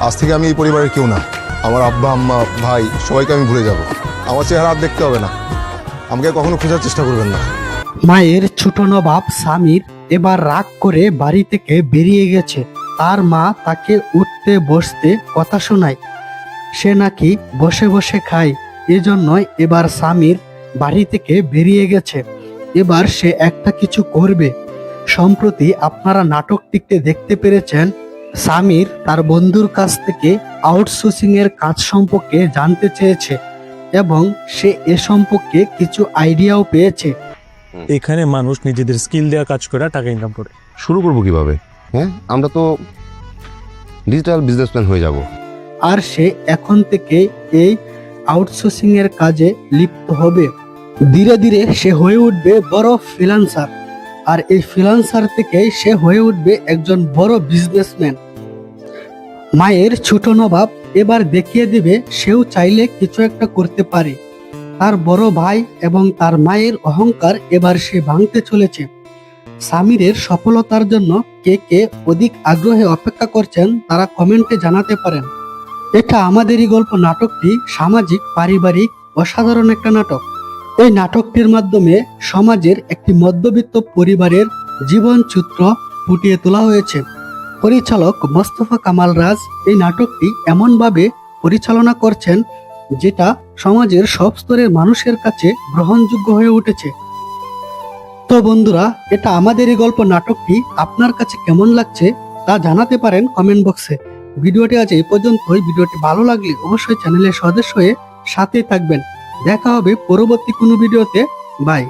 আজ থেকে আমি এই পরিবারের কেউ না। আমার আব্বা, আম্মা, ভাই, সবাইকে আমি ভুলে যাব। আমার চেহারা আর দেখতে হবে না। আমাকে কখনো খোঁজার চেষ্টা করবেন না। মায়ের ছোট নবাব স্বামীর এবার রাগ করে বাড়ি থেকে বেরিয়ে গেছে। তার মা তাকে উঠতে বসতে কথা শোনায়। সে নাকি বসে বসে খায়। এজন্যই এবার স্বামীর বাড়ি থেকে বেরিয়ে গেছে। এবার সে একটা কিছু করবে। সম্প্রতি আপনারা নাটকটিতে দেখতে পেরেছেন স্বামীর তার বন্ধুর কাছ থেকে আউটসোর্সিং এর কাজ সম্পর্কে জানতে চেয়েছে এবং সে এ সম্পর্কে কিছু আইডিয়াও পেয়েছে। এখানে মানুষ নিজেদের স্কিল দেওয়া কাজ করে টাকা ইনকাম করে। শুরু করব কীভাবে? হ্যাঁ আমরা তো ডিজিটাল বিজনেসম্যান হয়ে যাব। আর সে এখন থেকে এই আউটসোর্সিং এর কাজে লিপ্ত হবে। ধীরে ধীরে সে হয়ে উঠবে বড় ফ্রিল্যান্সার আর এই ফ্রিল্যান্সার থেকে সে হয়ে উঠবে একজন বড় বিজনেসম্যান মায়ের ছোট নবাব এবার দেখিয়ে দিবে, সেও চাইলে কিছু একটা করতে পারে। তার বড় ভাই এবং তার মায়ের অহংকার এবার সে ভাঙতে চলেছে। সামিরের সফলতার জন্য কে কে অধিক আগ্রহে অপেক্ষা করছেন, তারা কমেন্টে জানাতে পারেন। এটা আমাদেরই গল্প, নাটকটি সামাজিক, পারিবারিক, অসাধারণ একটা নাটক। এই নাটকটির মাধ্যমে সমাজের একটি মধ্যবিত্ত পরিবারের জীবন চিত্র ফুটিয়ে তোলা হয়েছে। পরিচালক মোস্তফা কামাল রাজ এই নাটকটি এমনভাবে পরিচালনা করছেন যেটা সমাজের সব স্তরের মানুষের কাছে গ্রহণযোগ্য হয়ে উঠেছে। তো বন্ধুরা, এটা আমাদের এই গল্প নাটকটি আপনার কাছে কেমন লাগছে তা জানাতে পারেন কমেন্ট বক্সে। ভিডিওটি আজ এই পর্যন্তই। ভিডিওটি ভালো লাগলে অবশ্যই চ্যানেলের সদস্য হয়ে সাথে থাকবেন। দেখা হবে পরবর্তী কোনো ভিডিওতে। বাই